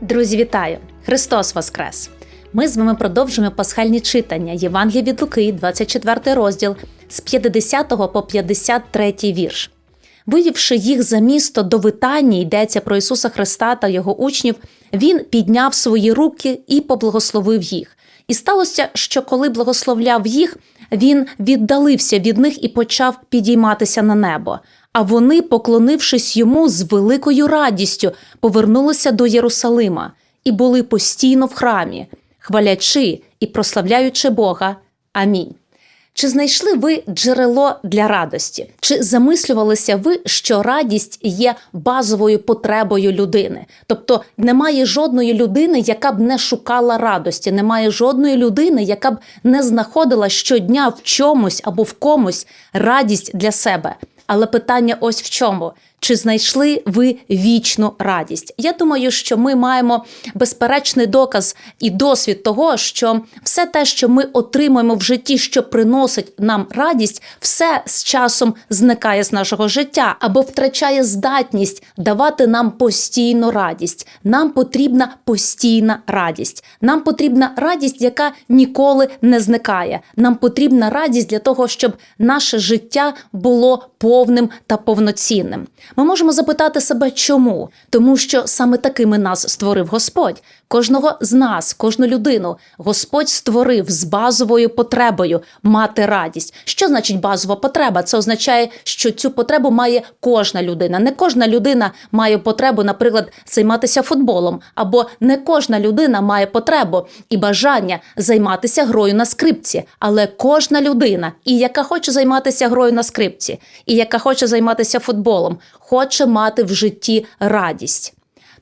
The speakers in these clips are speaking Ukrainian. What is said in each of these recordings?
Друзі, вітаю! Христос Воскрес! Ми з вами продовжуємо пасхальні читання Євангелія від Луки, 24 розділ з 50 по 53 вірш. Вивівши їх за місто до Витанії, йдеться про Ісуса Христа та його учнів, він підняв свої руки і поблагословив їх. І сталося, що коли благословляв їх, він віддалився від них і почав підійматися на небо. А вони, поклонившись йому з великою радістю, повернулися до Єрусалима і були постійно в храмі, хвалячи і прославляючи Бога. Амінь. Чи знайшли ви джерело для радості? Чи замислювалися ви, що радість є базовою потребою людини? Тобто немає жодної людини, яка б не шукала радості, немає жодної людини, яка б не знаходила щодня в чомусь або в комусь радість для себе. Але питання ось в чому: чи знайшли ви вічну радість? Я думаю, що ми маємо безперечний доказ і досвід того, що все те, що ми отримуємо в житті, що приносить нам радість, все з часом зникає з нашого життя або втрачає здатність давати нам постійну радість. Нам потрібна постійна радість. Нам потрібна радість, яка ніколи не зникає. Нам потрібна радість для того, щоб наше життя було повним та повноцінним. Ми можемо запитати себе, чому? Тому що саме такими нас створив Господь. Кожного з нас, кожну людину, Господь створив з базовою потребою мати радість. Що значить базова потреба? Це означає, що цю потребу має кожна людина. Не кожна людина має потребу, наприклад, займатися футболом, або не кожна людина має потребу і бажання займатися грою на скрипці. Але кожна людина, і яка хоче займатися грою на скрипці, і яка хоче займатися футболом, хоче мати в житті радість.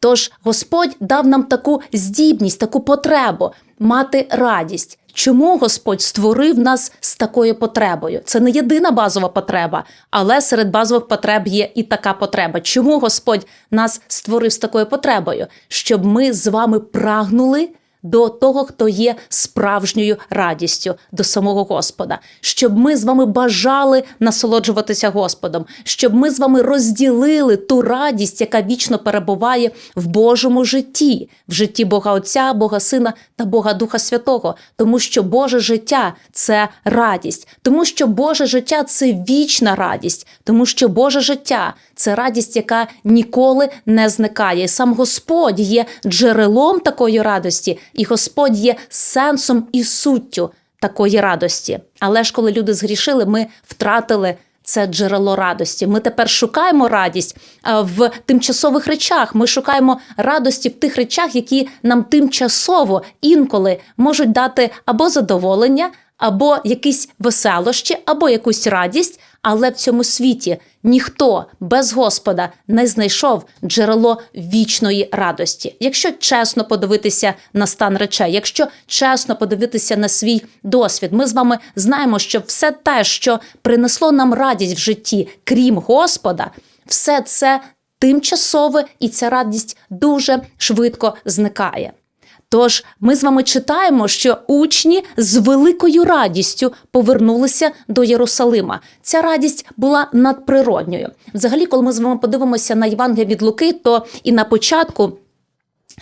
Тож Господь дав нам таку здібність, таку потребу мати радість. Чому Господь створив нас з такою потребою? Це не єдина базова потреба, але серед базових потреб є і така потреба. Чому Господь нас створив з такою потребою? Щоб ми з вами прагнули до того, хто є справжньою радістю до самого Господа, щоб ми з вами бажали насолоджуватися Господом, щоб ми з вами розділили ту радість, яка вічно перебуває в Божому житті, в житті Бога Отця, Бога Сина та Бога Духа Святого, тому що Боже життя це радість, тому що Боже життя це вічна радість, тому що Боже життя це радість, яка ніколи не зникає. І Сам Господь є джерелом такої радості, і Господь є сенсом і суттю такої радості. Але ж коли люди згрішили, ми втратили. Це джерело радості. Ми тепер шукаємо радість в тимчасових речах. Ми шукаємо радості в тих речах, які нам тимчасово інколи можуть дати або задоволення, або якісь веселощі, або якусь радість. Але в цьому світі ніхто без Господа не знайшов джерело вічної радості. Якщо чесно подивитися на стан речей, якщо чесно подивитися на свій досвід, ми з вами знаємо, що все те, що принесло нам радість в житті, крім Господа, все це тимчасове, і ця радість дуже швидко зникає. Тож ми з вами читаємо, що учні з великою радістю повернулися до Єрусалима. Ця радість була надприродньою. Взагалі, коли ми з вами подивимося на Євангелія від Луки, то і на початку.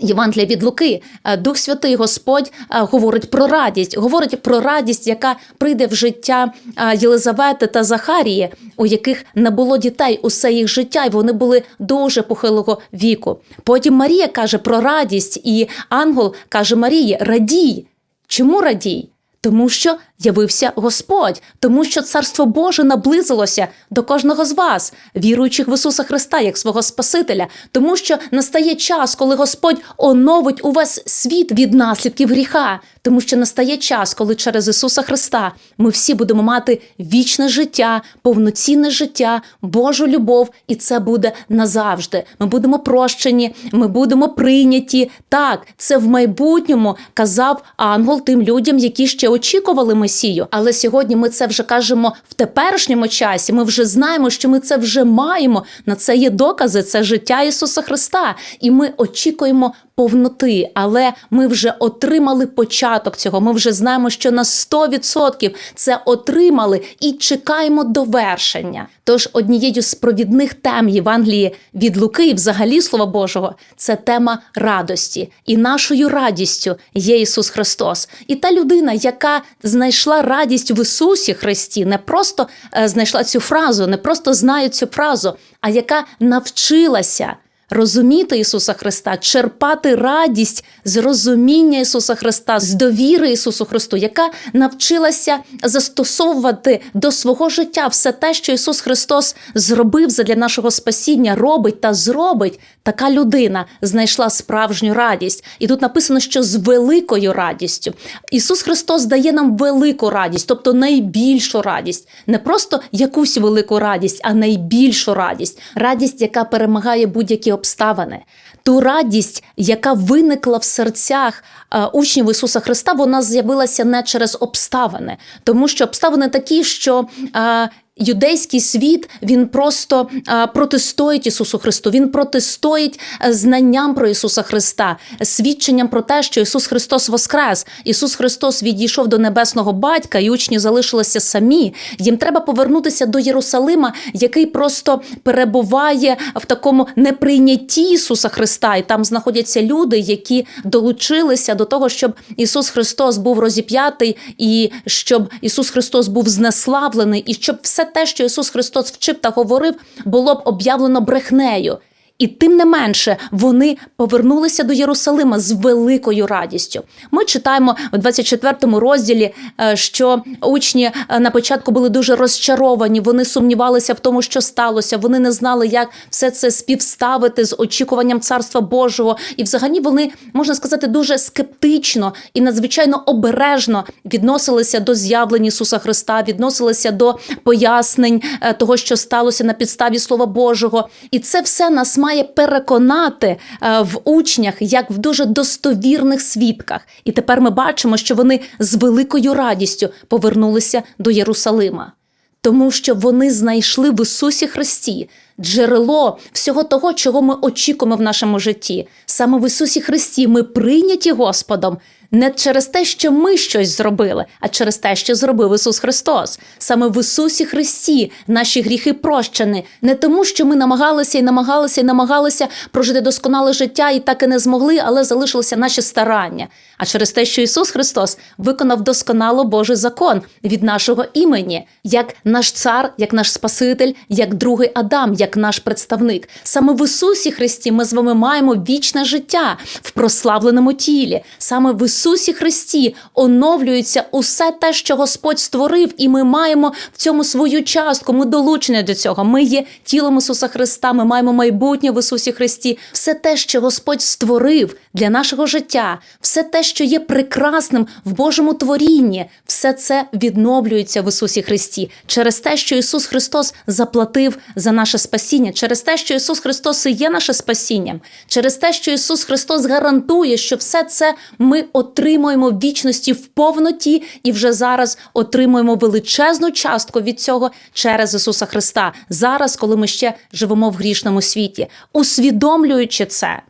Євангелія від Луки, е, Дух Святий Господь е, говорить про радість, говорить про радість, яка прийде в життя е, Єлизавети та Захарії, у яких не було дітей, усе їх життя, і вони були дуже похилого віку. Потім Марія каже про радість, і ангел каже Марії: Радій. Чому радій? Тому що явився Господь, тому що Царство Боже наблизилося до кожного з вас, віруючих в Ісуса Христа як свого Спасителя, тому що настає час, коли Господь оновить увесь світ від наслідків гріха, тому що настає час, коли через Ісуса Христа ми всі будемо мати вічне життя, повноцінне життя, Божу любов, і це буде назавжди. Ми будемо прощені, ми будемо прийняті. Так, це в майбутньому казав ангел тим людям, які ще очікували Месію. Але сьогодні ми це вже кажемо в теперішньому часі. Ми вже знаємо, що ми це вже маємо. На це є докази, це життя Ісуса Христа, і ми очікуємо повноти, але ми вже отримали початок цього. Ми вже знаємо, що на 100% це отримали і чекаємо довершення. Тож однією з провідних тем Євангелії від Луки, і взагалі Слова Божого, це тема радості. І нашою радістю є Ісус Христос. І та людина, яка знайшла радість в Ісусі Христі, не просто е, знайшла цю фразу, не просто знає цю фразу, а яка навчилася. Розуміти Ісуса Христа, черпати радість з розуміння Ісуса Христа, з довіри Ісусу Христу, яка навчилася застосовувати до свого життя все те, що Ісус Христос зробив задля нашого спасіння, робить та зробить. Така людина знайшла справжню радість. І тут написано, що з великою радістю Ісус Христос дає нам велику радість, тобто найбільшу радість, не просто якусь велику радість, а найбільшу радість, радість, яка перемагає будь-які обставини. Ту радість, яка виникла в серцях е, учнів Ісуса Христа, вона з'явилася не через обставини, тому що обставини такі, що е, Юдейський світ він просто протистоїть Ісусу Христу. Він протистоїть знанням про Ісуса Христа, свідченням про те, що Ісус Христос воскрес. Ісус Христос відійшов до небесного батька, і учні залишилися самі. Їм треба повернутися до Єрусалима, який просто перебуває в такому неприйнятті Ісуса Христа. І там знаходяться люди, які долучилися до того, щоб Ісус Христос був розіп'ятий, і щоб Ісус Христос був знеславлений, і щоб все те, що Ісус Христос вчив та говорив, було б об'явлено брехнею. І тим не менше вони повернулися до Єрусалима з великою радістю. Ми читаємо в 24 розділі, е, що учні е, на початку були дуже розчаровані. Вони сумнівалися в тому, що сталося. Вони не знали, як все це співставити з очікуванням царства Божого. І, взагалі, вони можна сказати дуже скептично і надзвичайно обережно відносилися до з'явлень Ісуса Христа, відносилися до пояснень е, того, що сталося на підставі Слова Божого. І це все нас має переконати е, в учнях як в дуже достовірних свідках. І тепер ми бачимо, що вони з великою радістю повернулися до Єрусалима, тому що вони знайшли в Ісусі Христі джерело всього того, чого ми очікуємо в нашому житті. Саме в Ісусі Христі ми прийняті Господом. Не через те, що ми щось зробили, а через те, що зробив Ісус Христос. Саме в Ісусі Христі наші гріхи прощені. Не тому, що ми намагалися і намагалися і намагалися прожити досконале життя і так і не змогли, але залишилися наші старання. А через те, що Ісус Христос виконав досконало Божий закон від нашого імені, як наш цар, як наш Спаситель, як другий Адам, як наш представник. Саме в Ісусі Христі ми з вами маємо вічне життя в прославленому тілі. Саме в Ісусі Христі оновлюється усе те, що Господь створив, і ми маємо в цьому свою частку. Ми долучені до цього. Ми є тілом Ісуса Христа. Ми маємо майбутнє в Ісусі Христі. Все те, що Господь створив для нашого життя, все те, що є прекрасним в Божому творінні, все це відновлюється в Ісусі Христі через те, що Ісус Христос заплатив за наше спасіння, через те, що Ісус Христос і є наше спасінням, через те, що Ісус Христос гарантує, що все це ми отримуємо в вічності в повноті і вже зараз отримуємо величезну частку від цього через Ісуса Христа. Зараз, коли ми ще живемо в грішному світі, усвідомлюючи це.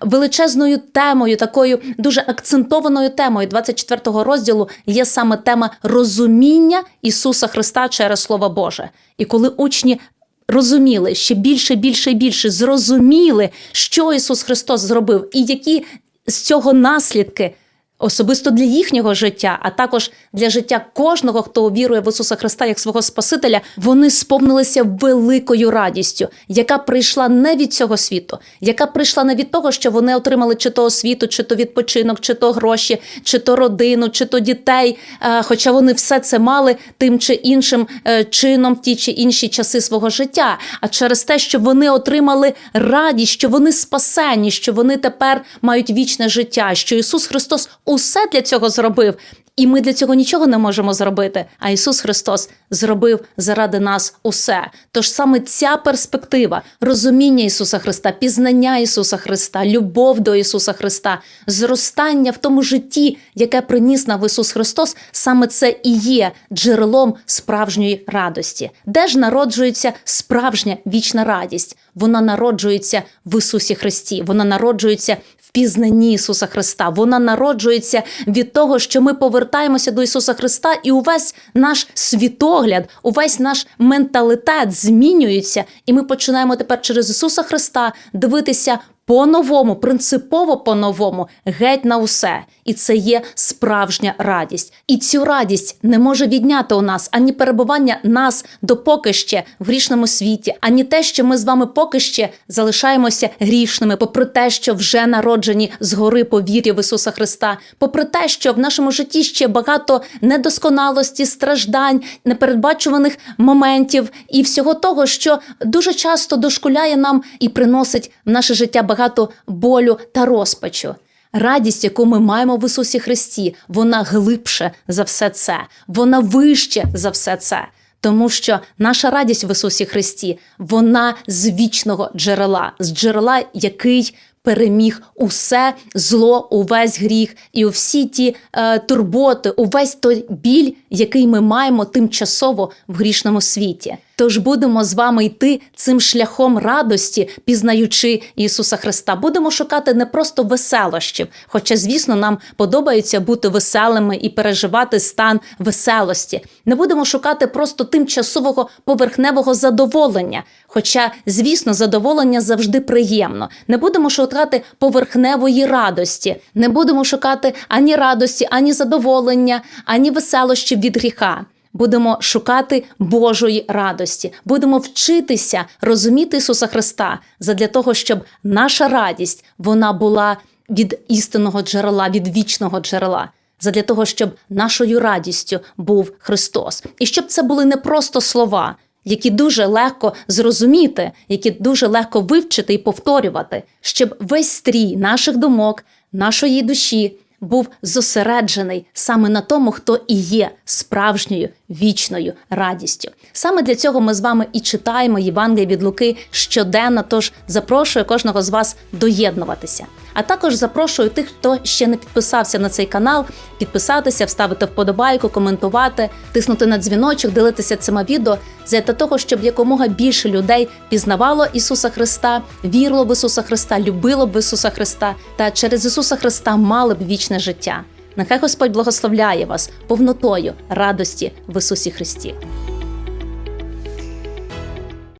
Величезною темою, такою дуже акцентованою темою 24-го розділу є саме тема розуміння Ісуса Христа через Слово Боже. І коли учні розуміли ще більше, більше більше, зрозуміли, що Ісус Христос зробив, і які з цього наслідки. Особисто для їхнього життя, а також для життя кожного, хто вірує в Ісуса Христа як свого Спасителя, вони сповнилися великою радістю, яка прийшла не від цього світу, яка прийшла не від того, що вони отримали чи то освіту, чи то відпочинок, чи то гроші, чи то родину, чи то дітей. е, Хоча вони все це мали тим чи іншим е, чином в ті чи інші часи свого життя, а через те, що вони отримали радість, що вони спасені, що вони тепер мають вічне життя, що Ісус Христос усе для цього зробив. І ми для цього нічого не можемо зробити. А Ісус Христос зробив заради нас усе. Тож саме ця перспектива розуміння Ісуса Христа, пізнання Ісуса Христа, любов до Ісуса Христа, зростання в тому житті, яке приніс нам Ісус Христос, саме це і є джерелом справжньої радості. Де ж народжується справжня вічна радість? Вона народжується в Ісусі Христі, вона народжується в пізнанні Ісуса Христа. Вона народжується від того, що ми повертаємося до Ісуса Христа, і увесь наш світогляд, увесь наш менталітет змінюється, і ми починаємо тепер через Ісуса Христа дивитися. По-новому, принципово по-новому, геть на усе. І це є справжня радість. І цю радість не може відняти у нас ані перебування нас допоки ще в грішному світі, ані те, що ми з вами поки ще залишаємося грішними, попри те, що вже народжені згори по вірі в Ісуса Христа, попри те, що в нашому житті ще багато недосконалості, страждань, непередбачуваних моментів і всього того, що дуже часто дошкуляє нам і приносить в наше життя багато болю та розпачу. Радість, яку ми маємо в Ісусі Христі, вона глибше за все це, вона вище за все це. Тому що наша радість в Ісусі Христі, вона з вічного джерела, з джерела, який переміг усе зло, увесь гріх і всі ті е, турботи, увесь той біль, який ми маємо тимчасово в грішному світі. Тож будемо з вами йти цим шляхом радості, пізнаючи Ісуса Христа. Будемо шукати не просто веселощів, хоча, звісно, нам подобається бути веселими і переживати стан веселості. Не будемо шукати просто тимчасового поверхневого задоволення. Хоча, звісно, задоволення завжди приємно. Не будемо шукати поверхневої радості, не будемо шукати ані радості, ані задоволення, ані веселощів від гріха. Будемо шукати Божої радості, будемо вчитися розуміти Ісуса Христа задля того, щоб наша радість вона була від істинного джерела, від вічного джерела. Задля того, щоб нашою радістю був Христос, і щоб це були не просто слова, які дуже легко зрозуміти, які дуже легко вивчити і повторювати, щоб весь стрій наших думок, нашої душі був зосереджений саме на тому, хто і є справжньою вічною радістю. Саме для цього ми з вами і читаємо Євангеліє від Луки щоденно. Тож запрошую кожного з вас доєднуватися. А також запрошую тих, хто ще не підписався на цей канал, підписатися, вставити вподобайку, коментувати, тиснути на дзвіночок, ділитися цими відео для того, щоб якомога більше людей пізнавало Ісуса Христа, вірило в Ісуса Христа, любило б Ісуса Христа та через Ісуса Христа мали б вічне життя. Нехай Господь благословляє вас повнотою радості в Ісусі Христі.